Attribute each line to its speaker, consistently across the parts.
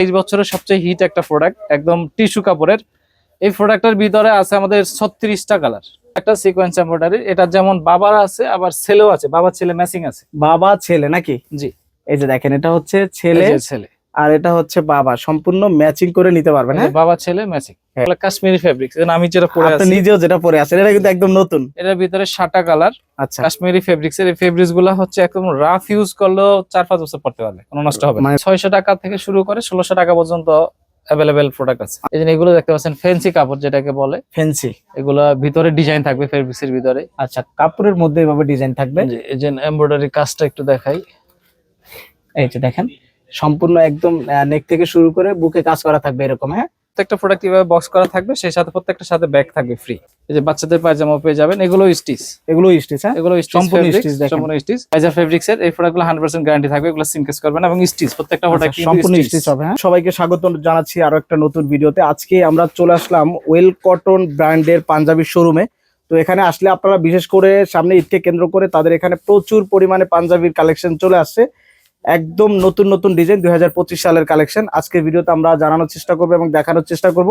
Speaker 1: এই বছরের সবচেয়ে হিট একটা প্রোডাক্ট একদম টিস্যু কাপড়ের। এই প্রোডাক্টের ভিতরে আছে আমাদের ছত্রিশটা কালার একটা সিকোয়েন্স এম্বয়ডারি এটা যেমন বাবার আছে আবার ছেলেও আছে বাবার ছেলে ম্যাচিং আছে।
Speaker 2: বাবা ছেলে নাকি?
Speaker 1: জি।
Speaker 2: এই যে দেখেন এটা হচ্ছে ছেলে
Speaker 1: ছেলে।
Speaker 2: আর এটা হচ্ছে বাবা সম্পূর্ণ ম্যাচিং করে নিতে পারবেন হ্যাঁ?
Speaker 1: বাবা ছেলে ম্যাচিং
Speaker 2: হ্যাঁ।
Speaker 1: কাশ্মীরি ফেব্রিক্স আমি যেটা পরে আছি।
Speaker 2: নিজেও যেটা পরে আছেন এটা কিন্তু একদম নতুন।
Speaker 1: এটার ভিতরে সাতটা কালার
Speaker 2: আচ্ছা।
Speaker 1: কাশ্মীরি ফেব্রিক্স এর। ফেব্রিক্সগুলো হচ্ছে একদম রাফ ইউজ করলেও চার পাঁচ বছর পড়তে পারবে কোনো নষ্ট হবে না।
Speaker 2: মানে-
Speaker 1: ছয়শো টাকা থেকে শুরু করে ষোলোশো টাকা পর্যন্ত অ্যাভেলেবেল প্রোডাক্ট আছে। এই যে এগুলো দেখতে পাচ্ছেন ফেন্সি কাপড় যেটাকে বলে।
Speaker 2: ফ্যান্সি
Speaker 1: এগুলো ভিতরে ডিজাইন থাকবে ফেব্রিক্স এর ভিতরে।
Speaker 2: আচ্ছা কাপড়ের মধ্যে এভাবে ডিজাইন থাকবে?
Speaker 1: এই যে এমব্রয়ডারি কাজটা একটু দেখাই।
Speaker 2: এই যে দেখেন। সম্পূর্ণ একদম নেক থেকে শুরু করে বুকে কাজ করা থাকবে এরকম হ্যাঁ?
Speaker 1: প্রত্যেকটা প্রোডাক্ট কীভাবে বক্স করা থাকবে সেই সাথে প্রত্যেকটা সাথে ব্যাগ থাকবে ফ্রি এই যে বাচ্চাদের পায়জামা পেয়ে যাবেন এগুলো স্টিচ
Speaker 2: এগুলো স্টিচ হ্যাঁ?
Speaker 1: এগুলো
Speaker 2: সম্পূর্ণ দেখেন।
Speaker 1: সম্পূর্ণ স্টিচ পাইজার ফেব্রিক্স এর এই প্রোডাক্টগুলো হান্ড্রেড পার্সেন্ট গ্যারান্টি থাকবে এগুলো সিনকেস করবেন এবং স্টিচ প্রত্যেকটা প্রোডাক্ট
Speaker 2: আচ্ছা, সম্পূর্ণ স্টিচ হবে হ্যাঁ? সবাইকে স্বাগত জানাচ্ছি আরও একটা নতুন ভিডিওতে। আজকে আমরা চলে আসলাম ওয়েল কটন ব্র্যান্ডের পাঞ্জাবির শোরুমে তো এখানে আসলে আপনারা বিশেষ করে সামনে ঈদকে কেন্দ্র করে তাদের এখানে প্রচুর পরিমাণে পাঞ্জাবির কালেকশন চলে আসছে। একদম নতুন নতুন ডিজাইন দুই হাজার পঁচিশ সালের কালেকশন। আজকের ভিডিওতে আমরা জানানোর চেষ্টা করব এবং দেখানোর চেষ্টা করব।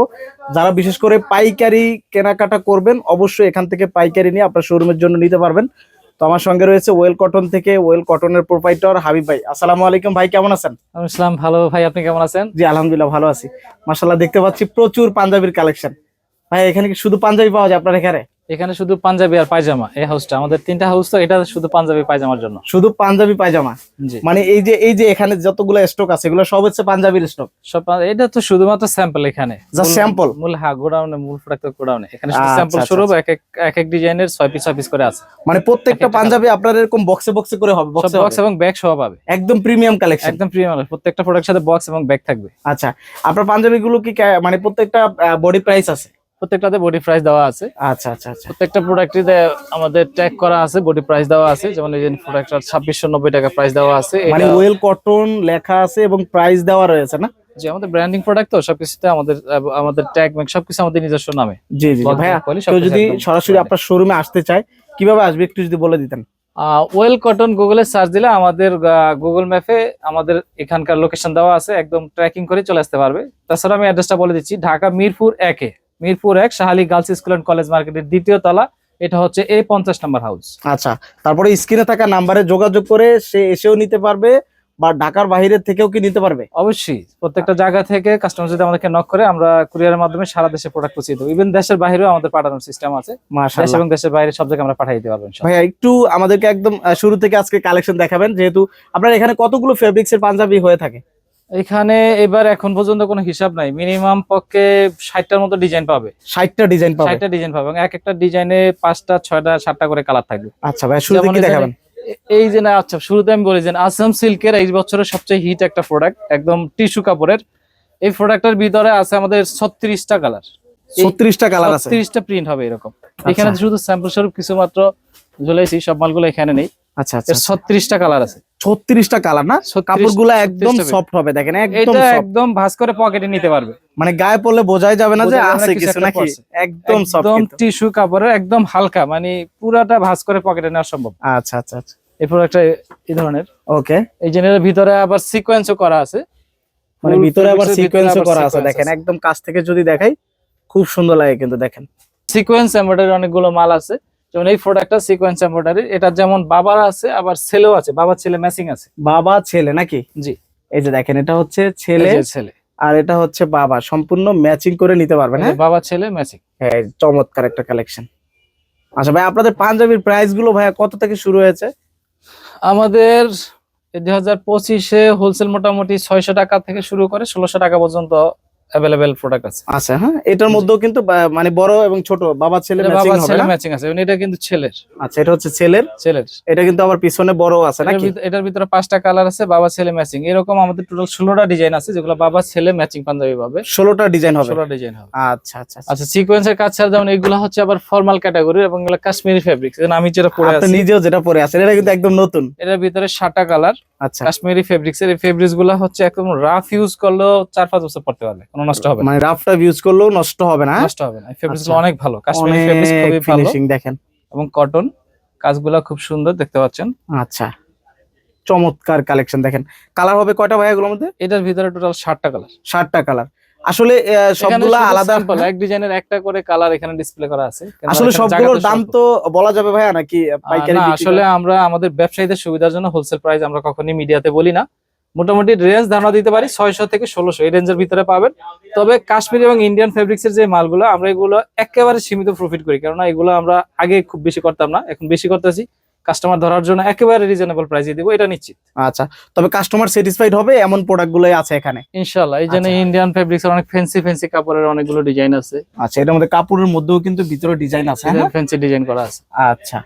Speaker 2: যারা বিশেষ করে পাইকারি কেনাকাটা করবেন অবশ্যই এখান থেকে পাইকারি নিয়ে আপনার শোরুমের জন্য নিতে পারবেন। তো আমার সঙ্গে রয়েছে ওয়েল কটন থেকে ওয়েল কটনের প্রোপাইটর হাবিব ভাই। আসসালামু আলাইকুম ভাই কেমন আছেন?
Speaker 1: আমি ইসলাম ভালো ভাই আপনি কেমন আছেন?
Speaker 2: জি আলহামদুলিল্লাহ ভালো আছি। মাশাল্লাহ দেখতে পাচ্ছি প্রচুর পাঞ্জাবির কালেকশন। ভাই এখানে কি শুধু পাঞ্জাবি পাওয়া যায় আপনার এখানে?
Speaker 1: এখানে শুধু পাঞ্জাবি আর পায়জামা এই হাউসটা আমাদের তিনটা হাউস তো এটা শুধু পাঞ্জাবি পায়জামার জন্য।
Speaker 2: শুধু পাঞ্জাবি পায়জামা? মানে এই যে এই যে এখানে যতগুলো স্টক আছে এগুলো সব হচ্ছে পাঞ্জাবির স্টক
Speaker 1: সব এটা তো শুধুমাত্র স্যাম্পল এখানে। মূল-
Speaker 2: sample?
Speaker 1: মূল হ্যাঁ গোডাউনে মূল প্রোডাক্ট গোডাউনে। এখানে শুধু স্যাম্পল স্বরূপ এক এক এক এক ডিজাইনের ছয় পিস ছয় পিস করে আছে।
Speaker 2: মানে প্রত্যেকটা পাঞ্জাবি আপনার এরকম বক্সে বক্সে করে হবে বক্সে
Speaker 1: বক্স এবং ব্যাগ সহ পাবে।
Speaker 2: একদম প্রিমিয়াম কালেকশন
Speaker 1: একদম প্রিমিয়াম প্রত্যেকটা প্রোডাক্টের সাথে বক্স এবং ব্যাগ থাকবে।
Speaker 2: আচ্ছা আপনার পাঞ্জাবি গুলো কি মানে প্রত্যেকটা বডি প্রাইস আছে?
Speaker 1: প্রত্যেকটাতে বডি প্রাইস দেওয়া আছে।
Speaker 2: আচ্ছা আচ্ছা আচ্ছা।
Speaker 1: প্রত্যেকটা প্রোডাক্টে আমাদের ট্যাগ করা আছে বডি প্রাইস দেওয়া আছে। যেমন এই যে ছাব্বিশশো নব্বই টাকা প্রাইস দেওয়া আছে।
Speaker 2: মানে ওয়েল কটন লেখা আছে এবং প্রাইস দেওয়া রয়েছে না?
Speaker 1: যে আমাদের ব্র্যান্ডিং প্রোডাক্ট তো সবকিছুতে আমাদের আমাদের ট্যাগ সবকিছু আমাদের নিজস্ব নামে।
Speaker 2: জি জি ভাইয়া কেউ যদি সরাসরি। আপনার শোরুমে আসতে চায় কীভাবে আসবে একটু যদি বলে দিতেন?
Speaker 1: ওয়েল কটন গুগলে সার্চ দিলে আমাদের গুগল ম্যাপে আমাদের এখানকার লোকেশন দেওয়া আছে। একদম ট্র্যাকিং করে চলে আসতে পারবে। তাছাড়া আমি অ্যাড্রেসটা বলে দিচ্ছি ঢাকা মিরপুর একে মিরপুর এক Shahali girls school and college মার্কেটের দ্বিতীয় তলা। এটা হচ্ছে এ পঞ্চাশ নাম্বার হাউস।
Speaker 2: আচ্ছা তারপরে স্ক্রিনে থাকা নাম্বারে যোগাযোগ করে সে এসেও নিতে পারবে বা ঢাকার বাইরের থেকেও কি নিতে পারবে?
Speaker 1: অবশ্যই প্রত্যেকটা জায়গা থেকে কাস্টমার যদি আমাদেরকে নক করে আমরা কুরিয়ারের মাধ্যমে সারা দেশে প্রোডাক্ট পৌঁছে দেবো। ইভেন দেশের বাইরেও আমাদের পাঠানোর সিস্টেম আছে। দেশ এবং দেশের বাইরে সব জায়গায় আমরা পাঠিয়ে দিতে পারব
Speaker 2: ভাইয়া একটু আমাদেরকে একদম শুরু থেকে আজকে কালেকশন দেখাবেন। যেহেতু আপনার এখানে কতগুলো ফেব্রিক্স এর পাঞ্জাবি হয়ে থাকে?
Speaker 1: এখানে এবার এখন পর্যন্ত কোনো হিসাব নাই। মিনিমাম পক্ষে ষাটটার মতো ডিজাইন পাবে।
Speaker 2: ষাটটা ডিজাইন পাবে?
Speaker 1: ষাটটা ডিজাইন পাবে এবং এক একটা ডিজাইনে পাঁচটা ছয়টা সাতটা করে কালার থাকবে।
Speaker 2: আচ্ছা ভাই শুরুতে
Speaker 1: যেমন
Speaker 2: কি দেখাবেন?
Speaker 1: এই যে না আচ্ছা শুরুতে আমি বলি যে আসাম সিল্কের এই বছরের সবচেয়ে হিট একটা প্রোডাক্ট একদম টিস্যু কাপড়ের। এই প্রোডাক্টের ভিতরে আছে আমাদের ছত্রিশটা কালার
Speaker 2: ছত্রিশটা কালার আছে?
Speaker 1: ছত্রিশটা প্রিন্ট হবে এরকম। এখানে শুধু স্যাম্পল স্বরূপ কিছু মাত্র ঝুলাইছি সব মালগুলো এখানে নেই।
Speaker 2: আচ্ছা আচ্ছা
Speaker 1: এর ছত্রিশটা কালার আছে।
Speaker 2: ছত্রিশটা কালার না?
Speaker 1: 36
Speaker 2: কাপড়গুলো একদম সফট হবে দেখেন একদম
Speaker 1: একদম ভাঁজ করে পকেটে নিতে পারবে।
Speaker 2: মানে গায়ে পড়লে বোঝাই যাবে না যে আছে
Speaker 1: কিছু
Speaker 2: নাকি? একদম
Speaker 1: একদম টিস্যু কাপড়ের একদম হালকা মানে পুরাটা ভাঁজ করে পকেটে নেওয়া সম্ভব।
Speaker 2: আচ্ছা আচ্ছা আচ্ছা।
Speaker 1: এই প্রোডাক্টটা এই ধরনের।
Speaker 2: ওকে
Speaker 1: এই জেনের ভিতরে আবার সিকোয়েন্সও করা আছে।
Speaker 2: মানে ভিতরে আবার সিকোয়েন্সও করা আছে দেখেন একদম কাছ থেকে যদি দেখাই খুব সুন্দর লাগে কিন্তু দেখেন।
Speaker 1: সিকোয়েন্স এমব্রয়ডারি অনেকগুলো মাল আছে। যেমন এই প্রোডাক্টটা সিকোয়েন্স এমব্রয়ডারি এটা যেমন বাবার আছে আবার ছেলেও আছে বাবার ছেলে ম্যাচিং আছে।
Speaker 2: বাবা ছেলে নাকি?
Speaker 1: জি।
Speaker 2: এই যে দেখেন এটা হচ্ছে ছেলে
Speaker 1: ছেলে।
Speaker 2: আর এটা হচ্ছে বাবা সম্পূর্ণ ম্যাচিং করে নিতে পারবেন হ্যাঁ?
Speaker 1: বাবা ছেলে ম্যাচিং
Speaker 2: হ্যাঁ চমৎকার একটা কালেকশন আচ্ছা ভাই আপনাদের পাঞ্জাবির প্রাইসগুলো ভাইয়া কত থেকে শুরু হয়েছে?
Speaker 1: আমাদের দুই হাজার পঁচিশে হোলসেল মোটামুটি ছয়শো টাকা থেকে শুরু করে ষোলোশো টাকা পর্যন্ত অ্যাভেলেবেল প্রোডাক্ট আছে।
Speaker 2: আচ্ছা হ্যাঁ? এটার মধ্যেও কিন্তু মানে বড় এবং ছোট বাবা ছেলে ম্যাচিং হবে
Speaker 1: ছেলে ম্যাচিং আছে এটা কিন্তু ছেলের।
Speaker 2: আচ্ছা এটা হচ্ছে ছেলের?
Speaker 1: ছেলের।
Speaker 2: এটা কিন্তু আবার পিছনে বড় আছে নাকি?
Speaker 1: এটার ভিতরে পাঁচটা কালার আছে বাবা ছেলে ম্যাচিং এরকম আমাদের টোটাল ষোলোটা ডিজাইন আছে যেগুলো বাবা ছেলে ম্যাচিং পাঞ্জাবি পাবে।
Speaker 2: ষোলোটা ডিজাইন হবে?
Speaker 1: ষোলো ডিজাইন হবে।
Speaker 2: আচ্ছা আচ্ছা আচ্ছা।
Speaker 1: আচ্ছা সিকোয়েন্সের কাজ ছাড়া যেমন এগুলো হচ্ছে আবার ফর্মাল ক্যাটাগরি এবং এগুলো কাশ্মীরি ফেব্রিক্স আমি যেটা পরে
Speaker 2: আপনি নিজেও যেটা পরে আছেন এটা কিন্তু একদম নতুন।
Speaker 1: এটার ভিতরে সাতটা কালার
Speaker 2: আচ্ছা।
Speaker 1: কাশ্মীরি ফেব্রিক্স এর ফেব্রিক্সগুলো হচ্ছে একদম রাফ ইউজ করলেও চার পাঁচ বছর পড়তে পারবে কোনো নষ্ট হবে
Speaker 2: মানে রাফটা ইউজ করলেও নষ্ট হবে না
Speaker 1: নষ্ট হবে না। ফেব্রিক্স
Speaker 2: আচ্ছা।
Speaker 1: অনেক ভালো কাশ্মীরি ফেব্রিক্স খুবই ভালো।
Speaker 2: ফিনিশিং দেখেন।
Speaker 1: এবং কটন কাজগুলো খুব সুন্দর দেখতে পাচ্ছেন।
Speaker 2: আচ্ছা। চমৎকার কালেকশন দেখেন। কালার হবে কয়টা ভাই এগুলোর মধ্যে?
Speaker 1: এটার ভিতরে টোটাল ষাটটা কালার
Speaker 2: ষাটটা কালার আসলে সবগুলা আলাদা?
Speaker 1: এক ডিজাইনের একটা করে কালার এখানে ডিসপ্লে করা আছে।
Speaker 2: আসলে সবগুলোর দাম তো বলা যাবে ভাইয়া নাকি পাইকারি
Speaker 1: আসলে আমরা আমাদের ব্যবসায়ীদের সুবিধার জন্য হোলসেল প্রাইস আমরা কখনই মিডিয়াতে বলি না। মোটামুটি রেঞ্জ ধারণা দিতে পারি ছয়শো থেকে ষোলোশো এই রেঞ্জের ভিতরে পাবেন। তবে কাশ্মীর এবং ইন্ডিয়ান ফেব্রিক্স এর যে মালগুলো আমরা এগুলো একেবারে সীমিত প্রফিট করি। কেননা এগুলো আমরা আগে খুব বেশি করতাম না এখন বেশি করতেছি। কাস্টমার ধরার জন্য একেবারে রিজনেবল প্রাইসে দিব এটা নিশ্চিত।
Speaker 2: আচ্ছা তবে কাস্টমার স্যাটিসফাইড হবে এমন প্রোডাক্ট গুলোই আছে এখানে?
Speaker 1: ইনশাল্লাহ এই জন্য। ইন্ডিয়ান ফেব্রিক্স অনেক ফ্যান্সি ফ্যান্সি কাপড়ের অনেকগুলো ডিজাইন আছে।
Speaker 2: আচ্ছা এটার মধ্যে কাপড়ের মধ্যেও কিন্তু ভিতরে ডিজাইন আছে হ্যাঁ?
Speaker 1: ফ্যান্সি ডিজাইন করা আছে।
Speaker 2: আচ্ছা।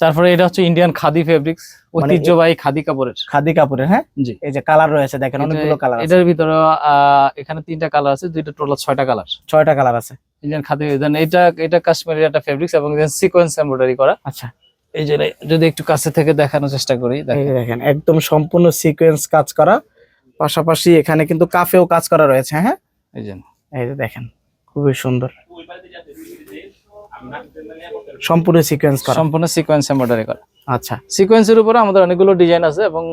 Speaker 1: তারপরে এটা হচ্ছে ইন্ডিয়ান খাদি ফেব্রিক্স
Speaker 2: মানে
Speaker 1: ঐতিহ্যবাহী খাদি কাপড়ের।
Speaker 2: খাদি কাপড়ের হ্যাঁ?
Speaker 1: জি।
Speaker 2: এই যে কালার রয়েছে দেখেন অনেকগুলো কালার আছে।
Speaker 1: এটার ভিতরে এখানে তিনটা কালার আছে দুইটা টোটাল ছয়টা কালার
Speaker 2: ছয়টা কালার আছে।
Speaker 1: ইন্ডিয়ান খাদি দেন এটা এটা কাশ্মীরের একটা ফেব্রিক্স এবং সিকোয়েন্স এমব্রয়ডারি করা।
Speaker 2: আচ্ছা।
Speaker 1: এই যে যদি একটু কাছে থেকে দেখানোর চেষ্টা করি
Speaker 2: এই দেখেন। একদম সম্পূর্ণ সিকোয়েন্স কাজ করা। পাশাপাশি এখানে কিন্তু কাফেও কাজ করা রয়েছে হ্যাঁ?
Speaker 1: এই যে।
Speaker 2: এই যে দেখেন খুবই সুন্দর। সম্পূর্ণ সিকোয়েন্স করা।
Speaker 1: সম্পূর্ণ সিকোয়েন্স এমব্রয়ডারি করা।
Speaker 2: আচ্ছা।
Speaker 1: সিকোয়েন্সের উপরে আমাদের অনেকগুলো ডিজাইন আছে এবং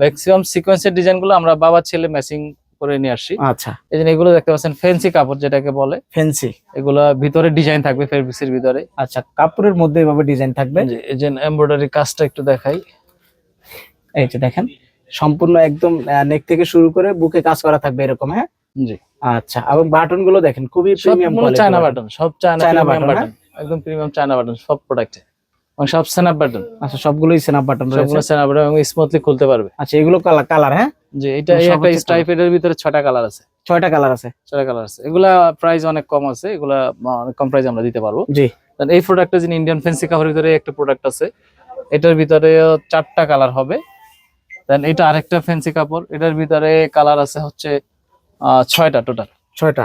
Speaker 1: ম্যাক্সিমাম সিকোয়েন্সের ডিজাইনগুলো আমরা বাবা ছেলে ম্যাচিং করে নিয়ে আসছি
Speaker 2: আচ্ছা।
Speaker 1: এই যে এগুলো দেখতে পাচ্ছেন ফ্যান্সি কাপড় যেটাকে বলে।
Speaker 2: ফেন্সি
Speaker 1: এগুলা ভিতরে ডিজাইন থাকবে ফেব্রিক্সের ভিতরে।
Speaker 2: আচ্ছা কাপড়ের মধ্যে এভাবে ডিজাইন থাকবে?
Speaker 1: এই যে এমব্রয়ডারি কাজটা একটু দেখাই।
Speaker 2: এই যে দেখেন সম্পূর্ণ একদম নেক থেকে শুরু করে বুকে কাজ করা থাকবে এরকম হ্যাঁ?
Speaker 1: জি।
Speaker 2: আচ্ছা এবং বাটনগুলো দেখেন খুবই প্রিমিয়াম
Speaker 1: চায়না বাটন সব চায়না
Speaker 2: চায়না
Speaker 1: বাটন একদম প্রিমিয়াম চায়না বাটন সব প্রোডাক্টে সব স্ন্যাপ বাটন
Speaker 2: আচ্ছা সবগুলোই সেনাপ বাটন
Speaker 1: সবগুলো স্ন্যাপ বাটন এবং স্মুথলি খুলতে পারবে।
Speaker 2: আচ্ছা এগুলো কালার কালার হ্যাঁ?
Speaker 1: যে এটা এই একটা
Speaker 2: হচ্ছে
Speaker 1: স্ট্রাইপ এর ভিতরে ছয়টা কালার আছে।
Speaker 2: ছয়টা কালার আছে।
Speaker 1: ছয়টা কালার আছে। এগুলা প্রাইস অনেক কম আছে এগুলা অনেক কম প্রাইস আমরা দিতে পারব।
Speaker 2: জি।
Speaker 1: এই প্রোডাক্টটা যিনি ইন্ডিয়ান ফ্যান্সি কাপড়ের ভিতরে একটা প্রোডাক্ট আছে এটার ভিতরে চারটা কালার হবে। দেন এটা আরেকটা ফ্যান্সি কাপড় এটার ভিতরে কালার আছে হচ্ছে ছয়টা টোটাল
Speaker 2: ছয়টা।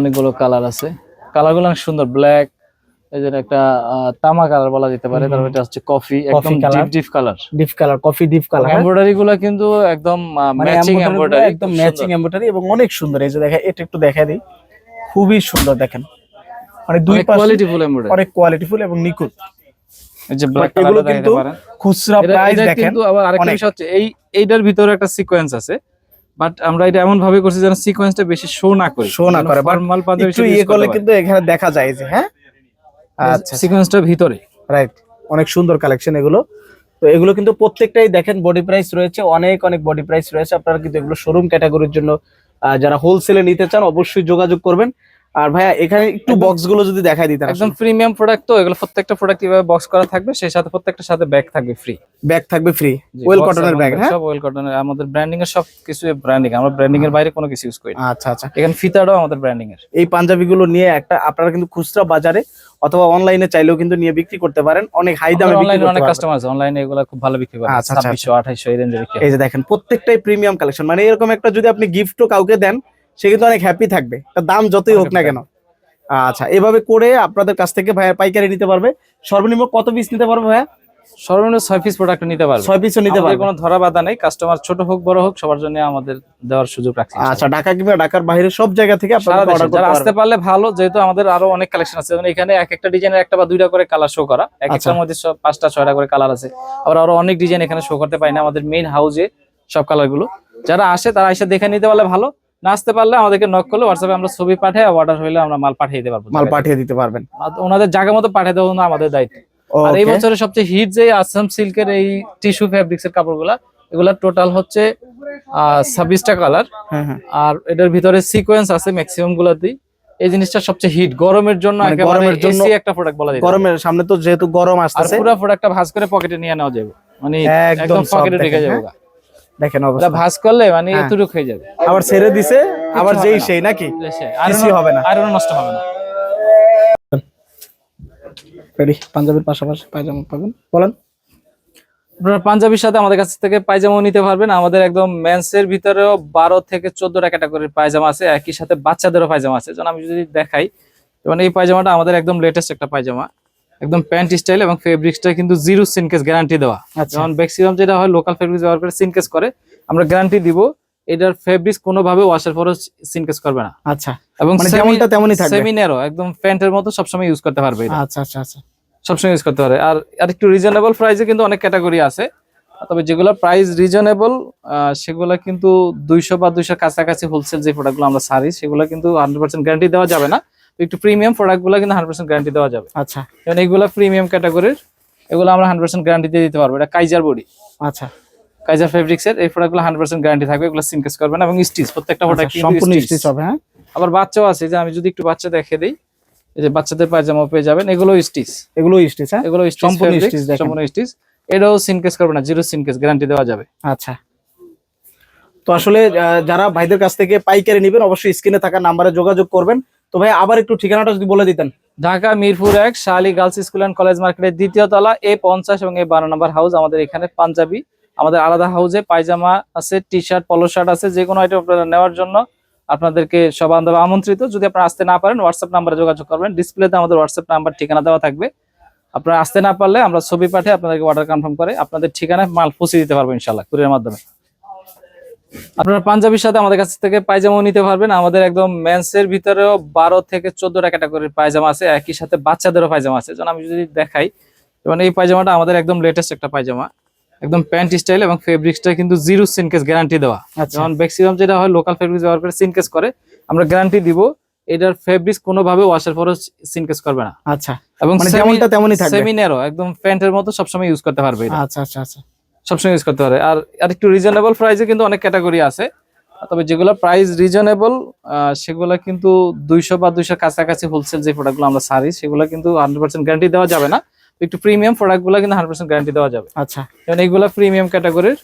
Speaker 1: অনেকগুলো কালার আছে। কালারগুলো অনেক সুন্দর ব্ল্যাক এই যে একটা তামা কালার বলা যেতে পারে তারপর এটা হচ্ছে কফি একদম deep deep colour
Speaker 2: deep colour coffee deep colour
Speaker 1: embroidery গুলো কিন্তু একদম
Speaker 2: মানে
Speaker 1: ম্যাচিং এমব্রয়ডারি
Speaker 2: একদম ম্যাচিং এমব্রয়ডারি এবং অনেক সুন্দর। এই যে দেখা এটা একটু দেখা দিই। খুবই সুন্দর দেখেন। মানে দুই পাশে
Speaker 1: কোয়ালিটি ফুল এমব্রয়ডারি
Speaker 2: অনেক কোয়ালিটিফুল এবং নিখুঁত।
Speaker 1: এই যে ব্ল্যাক কালারটা
Speaker 2: কিন্তু খুচরা প্রাইস দেখেন
Speaker 1: কিন্তু আবার আরেকটা। বিষয় হচ্ছে এই এইটার ভিতরে একটা সিকোয়েন্স আছে। বাট আমরা এটা এমন ভাবে করছি যেন সিকোয়েন্সটা বেশি শো না করি।
Speaker 2: Show না করে, but
Speaker 1: ফর্মাল পাঞ্জাবি
Speaker 2: একটু ইয়ে করলে কিন্তু এখানে দেখা যায় যে হ্যাঁ? আচ্ছা
Speaker 1: সিকোয়েন্সটা ভিতরে।
Speaker 2: রাইট অনেক সুন্দর কালেকশন এগুলো। তো এগুলো কিন্তু প্রত্যেকটাই দেখেন বডি প্রাইস রয়েছে অনেক অনেক বডি প্রাইস রয়েছে। আপনারা কিন্তু এগুলো শোরুম ক্যাটাগরির জন্য আহ, যারা হোলসেলে নিতে চান অবশ্যই যোগাযোগ করবেন। আর ভাইয়া এখানে একটু বক্সগুলো যদি দেখাই দিতেন
Speaker 1: একদম প্রিমিয়াম প্রোডাক্ট তো এগুলো প্রত্যেকটা প্রোডাক্ট কীভাবে বক্স করা থাকবে সেই সাথে প্রত্যেকটার সাথে ব্যাগ থাকবে ফ্রি
Speaker 2: ব্যাগ থাকবে ফ্রি ওয়েল কটনের ব্যাগ হ্যাঁ?
Speaker 1: সব ওয়েল কটনের আমাদের ব্র্যান্ডিং এর সব কিছু ব্র্যান্ডিং আমরা ব্র্যান্ডিং এর বাইরে কোনো কিছু ইউজ করি না।
Speaker 2: আচ্ছা আচ্ছা।
Speaker 1: এখানে ফিতাটাও আমাদের ব্র্যান্ডিং এর
Speaker 2: এই পাঞ্জাবিগুলো নিয়ে একটা আপনারা কিন্তু খুচরা বাজারে অথবা অনলাইনে চাইলেও কিন্তু নিয়ে বিক্রি করতে পারেন। অনেক হাই দামে বিক্রি
Speaker 1: অনলাইনে অনেক কাস্টমার আছে অনলাইনে এগুলো খুব ভালো বিক্রি করে
Speaker 2: আচ্ছা, আচ্ছা,
Speaker 1: ছাব্বিশশো আঠাইশশো এই রেঞ্জে হয়।
Speaker 2: এই যে দেখেন প্রত্যেকটাই প্রিমিয়াম কালেকশন মানে এরকম একটা যদি আপনি গিফটও কাউকে দেন সে কিন্তু অনেক হ্যাপি থাকবে। তার দাম যতই হোক না কেন। আচ্ছা এভাবে করে আপনাদের কাছ থেকে ভাইয়া পাইকারি নিতে পারবে। সর্বনিম্ন কত পিস নিতে পারবে ভাইয়া?
Speaker 1: সর্বনিম্ন ছয় পিস প্রোডাক্ট নিতে পারবে।
Speaker 2: ছয় পিসও নিতে পারবে।
Speaker 1: কোনো ধরা বাধা নেই। কাস্টমার ছোট হোক বড় হোক সবার জন্য আমাদের দেওয়ার সুযোগ রাখছি
Speaker 2: আচ্ছা ঢাকা কিংবা ঢাকার বাইরে সব জায়গা থেকে আপনারা অর্ডার করতে
Speaker 1: আসতে পারলে ভালো যেহেতু আমাদের আরও অনেক কালেকশন আছে। যেমন এখানে এক একটা ডিজাইনের একটা বা দুইটা করে কালার শো করা। এক
Speaker 2: আচ্ছা।
Speaker 1: একটার মধ্যে সব পাঁচটা ছয়টা করে কালার আছে। আবার আরও অনেক ডিজাইন এখানে শো করতে পারি না। আমাদের মেইন হাউজে সব কালারগুলো। যারা আসে তারা এসে দেখে নিতে পারলে ভালো। না আসতে পারলে আমাদেরকে নক করলে হোয়াটসঅ্যাপে আমরা ছবি পাঠিয়ে অর্ডার হইলে আমরা মাল পাঠিয়ে দিতে পারব।
Speaker 2: মাল পাঠিয়ে দিতে পারবেন।
Speaker 1: ওনাদের জায়গা মতো পাঠিয়ে দেওয়া আমাদের দায়িত্ব। আর এই. বছরে সবচেয়ে হিট যে আসাম সিল্কের এই টিস্যু ফ্যাব্রিক্স এর কাপড়গুলা এগুলা টোটাল হচ্ছে ছাব্বিশটা কালার
Speaker 2: হ্যাঁ হ্যাঁ।
Speaker 1: আর এটার ভিতরে সিকোয়েন্স আছে ম্যাক্সিমাম গুলাতেই এই জিনিসটা সবচেয়ে হিট গরমের জন্য
Speaker 2: মানে গরমের জন্য-
Speaker 1: একটা প্রোডাক্ট বলা যায়।
Speaker 2: গরমের সামনে তো যেহেতু গরম আসছে
Speaker 1: পুরো প্রোডাক্টটা ভাঁজ করে পকেটে নিয়ে নেওয়া যাবে। মানে
Speaker 2: একদম
Speaker 1: পকেটে
Speaker 2: দেখেন,
Speaker 1: যাবে
Speaker 2: হ্যাঁ? দেখেন অবস্থা।
Speaker 1: ভাঁজ করলে মানে
Speaker 2: হ্যাঁ।
Speaker 1: এতটুকু হয়ে যাবে।
Speaker 2: আবার ছেড়ে দিছে আবার যেই সেই নাকি? কিছুই হবে না।
Speaker 1: আর নষ্ট হবে না।
Speaker 2: রেডি পাঞ্জাবের পাশাপাশি পায়জামা পাবেন। বলেন।
Speaker 1: আপনারা পাঞ্জাবির সাথে আমাদের কাছ থেকে পায়জামাও নিতে পারবেন। আমাদের একদম মেন্স এর ভিতরেও বারো থেকে চোদ্দটা ক্যাটাগরির পায়জামা আছে। একই সাথে বাচ্চাদেরও পায়জামা আছে। যেমন আমি যদি দেখাই যেমন এই পায়জামাটা আমাদের একদম লেটেস্ট একটা পায়জামা। একদম প্যান্ট স্টাইল এবং ফেব্রিক্সটা কিন্তু জিরো সিনকেস গ্যারান্টি দেওয়া।
Speaker 2: আচ্ছা।
Speaker 1: যেমন ম্যাক্সিমাম যেটা হয় লোকাল ফেব্রিক্স ব্যবহার করে সিনকেস করে আমরা গ্যারান্টি দিব এটার ফেব্রিক্স কোনোভাবে ওয়াশের পরও সিনকেস করবে না।
Speaker 2: আচ্ছা।
Speaker 1: এবং
Speaker 2: মানে যেমনটা তেমনই থাকবে।
Speaker 1: সেমিনেরও একদম প্যান্টের মতো সবসময় ইউজ করতে পারবে এটা।
Speaker 2: আচ্ছা আচ্ছা আচ্ছা।
Speaker 1: সবসময় ইউজ করতে পারে। আর আর একটু রিজনেবল প্রাইসে কিন্তু অনেক ক্যাটাগরি আছে। তবে যেগুলো প্রাইস রিজনেবল সেগুলো কিন্তু দুইশো বা দুইশো কাছাকাছি হোলসেল যে প্রোডাক্টগুলো আমরা সারি সেগুলো কিন্তু হান্ড্রেড পার্সেন্ট গ্যারান্টি দেওয়া যাবে না। একটু প্রিমিয়াম প্রোডাক্টগুলো কিন্তু হান্ড্রেড পার্সেন্ট গ্যারান্টি দেওয়া যাবে।
Speaker 2: আচ্ছা।
Speaker 1: যেমন এইগুলো প্রিমিয়াম ক্যাটাগরির এগুলো আমরা হান্ড্রেড পার্সেন্ট গ্যারান্টি দিয়ে দিতে পারব। এটা কাইজার বডি
Speaker 2: আচ্ছা।
Speaker 1: কাইজার ফেব্রিক্স এর এই প্রোডাক্টগুলো হান্ড্রেড পার্সেন্ট গ্যারান্টি থাকবে এগুলো সিনকেস করবে না এবং স্টিচ প্রত্যেকটা প্রোডাক্ট
Speaker 2: আচ্ছা, সম্পূর্ণ স্টিচ হবে হ্যাঁ?
Speaker 1: আবার বাচ্চাও আছে যে আমি যদি একটু বাচ্চা দেখে দিই এই যে বাচ্চাদের পায়জামা পেয়ে যাবেন এগুলো স্টিচ
Speaker 2: এগুলো স্টিচ হ্যাঁ?
Speaker 1: এগুলো
Speaker 2: সম্পূর্ণ
Speaker 1: স্টিচ। সম্পূর্ণ স্টিচ এটাও সিনকেস করবে না জিরো সিনকেস গ্যারান্টি দেওয়া যাবে।
Speaker 2: আচ্ছা। তো আসলে যারা ভাইদের কাছ থেকে পাইকারি নেবেন অবশ্যই স্ক্রিনে থাকা নাম্বারে যোগাযোগ করবেন। তো ভাই, আবার একটু ঠিকানাটা যদি বলে দিতেন।
Speaker 1: ঢাকা মিরপুর এক Shahali girls school and college মার্কেটের দ্বিতীয় তলা, এ পঞ্চাশ এবং এ বারো নম্বর হাউস আমাদের এখানে পাঞ্জাবি। আমাদের আলাদা হাউসে পায়জামা আছে টি শার্ট পলো শার্ট আছে, যে কোনো আইটেম আপনারা নেওয়ার জন্য আপনাদেরকে সব আমন্ত্রিত। যদি আপনারা আসতে না পারেন হোয়াটসঅ্যাপ নাম্বারে যোগাযোগ করবেন। ডিসপ্লেতে আমাদের হোয়াটসঅ্যাপ নাম্বার ঠিকানা দেওয়া থাকবে। আপনারা আসতে না পারলে আমরা ছবি পাঠিয়ে আপনাদেরকে অর্ডার কনফার্ম করে আপনাদের ঠিকানায় মাল পৌঁছে দিতে পারব ইনশাল্লাহ কুরিয়ার মাধ্যমে। আপনারা পাঞ্জাবির সাথে আমাদের কাছ থেকে পায়জামাও নিতে পারবেন। আমাদের একদম মেন্সের ভিতরেও বারো থেকে চোদ্দটা ক্যাটাগরির পায়জামা আছে। একই সাথে বাচ্চাদেরও পায়জামা আছে। যেমন আমি যদি দেখাই যেমন এই পায়জামাটা আমাদের একদম লেটেস্ট একটা পায়জামা। একদম প্যান্ট স্টাইল এবং ফেব্রিক্সটা কিন্তু জিরো সিনকেস গ্যারান্টি দেওয়া।
Speaker 2: আচ্ছা।
Speaker 1: যেমন ম্যাক্সিমাম যেটা হয় লোকাল ফেব্রিক্স ব্যবহার করে সিনকেস করে। আমরা গ্যারান্টি দিব এটার ফেব্রিক্স কোনোভাবে ওয়াশের পরও সিনকেস করবে না।
Speaker 2: আচ্ছা।
Speaker 1: এবং
Speaker 2: মানে যেমনটা তেমনই থাকবে।
Speaker 1: সেমিনারও একদম প্যান্টের মতো সবসময় ইউজ করতে পারবে
Speaker 2: আচ্ছা আচ্ছা আচ্ছা।
Speaker 1: সবসময় ইউজ করতে পারে। আর আর একটু রিজনেবল প্রাইসে কিন্তু অনেক ক্যাটাগরি আছে। তবে যেগুলো প্রাইস রিজনেবল সেগুলো কিন্তু দুইশো বা দুইশো কাছাকাছি হোলসেল যে প্রোডাক্টগুলো আমরা সারি সেগুলো কিন্তু হান্ড্রেড পার্সেন্ট গ্যারান্টি দেওয়া যাবে না। একটু প্রিমিয়াম প্রোডাক্টগুলো কিন্তু হান্ড্রেড পার্সেন্ট গ্যারান্টি দেওয়া যাবে।
Speaker 2: আচ্ছা।
Speaker 1: যেমন এইগুলো প্রিমিয়াম ক্যাটাগরির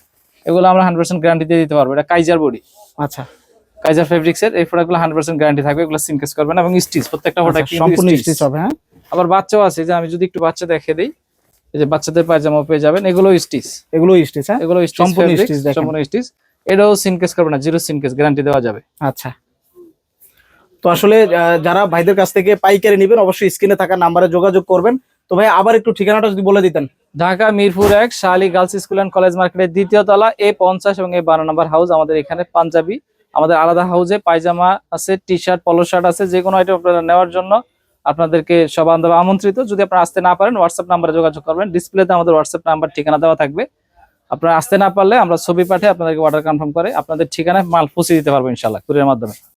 Speaker 1: এগুলো আমরা হান্ড্রেড পার্সেন্ট গ্যারান্টি দিয়ে দিতে পারব। এটা কাইজার বডি
Speaker 2: আচ্ছা।
Speaker 1: কাইজার ফেব্রিক্স এর এই প্রোডাক্টগুলো হান্ড্রেড পার্সেন্ট গ্যারান্টি থাকবে। এগুলো সিনকেস করবে না এবং স্টিচ প্রত্যেকটা প্রোডাক্ট
Speaker 2: আচ্ছা, সম্পূর্ণ স্টিচ হবে হ্যাঁ?
Speaker 1: আবার বাচ্চাও আছে যে আমি যদি একটু বাচ্চা দেখে দিই এই যে বাচ্চাদের পায়জামা পেয়ে যাবেন এগুলো স্টিচ।
Speaker 2: এগুলো স্টিচ হ্যাঁ?
Speaker 1: এগুলো
Speaker 2: সম্পূর্ণ
Speaker 1: স্টিচ সম্পূর্ণ স্টিচ। এটাও সিনকেস করবে না জিরো সিনকেস গ্যারান্টি দেওয়া যাবে।
Speaker 2: আচ্ছা। তো আসলে যারা ভাইদের কাছ থেকে পাইকারি নেবেন অবশ্যই স্ক্রিনে থাকা নাম্বারে যোগাযোগ করবেন। তো ভাই আবার একটু ঠিকানাটা যদি বলে দিতেন।
Speaker 1: ঢাকা মিরপুর এক Shahali girls school and college মার্কেটের দ্বিতীয় তলা এ পঞ্চাশ এবং এ বারো নম্বর হাউস আমাদের এখানে পাঞ্জাবি। আমাদের আলাদা হাউসে পায়জামা আছে টি শার্ট পলো শার্ট আছে যে কোনো আইটেম আপনারা নেওয়ার জন্য আপনাদেরকে সব বান্ধব আমন্ত্রিত, যদি আপনারা আসতে না পারেন হোয়াটসঅ্যাপ নাম্বারে যোগাযোগ করবেন। ডিসপ্লেতে আমাদের হোয়াটসঅ্যাপ নাম্বার ঠিকানা দেওয়া থাকবে। আপনারা আসতে না পারলে আমরা ছবি পাঠিয়ে আপনাদেরকে অর্ডার কনফার্ম করে আপনাদের ঠিকানায় মাল পৌঁছে দিতে পারব ইনশাল্লাহ কুরিয়ার মাধ্যমে।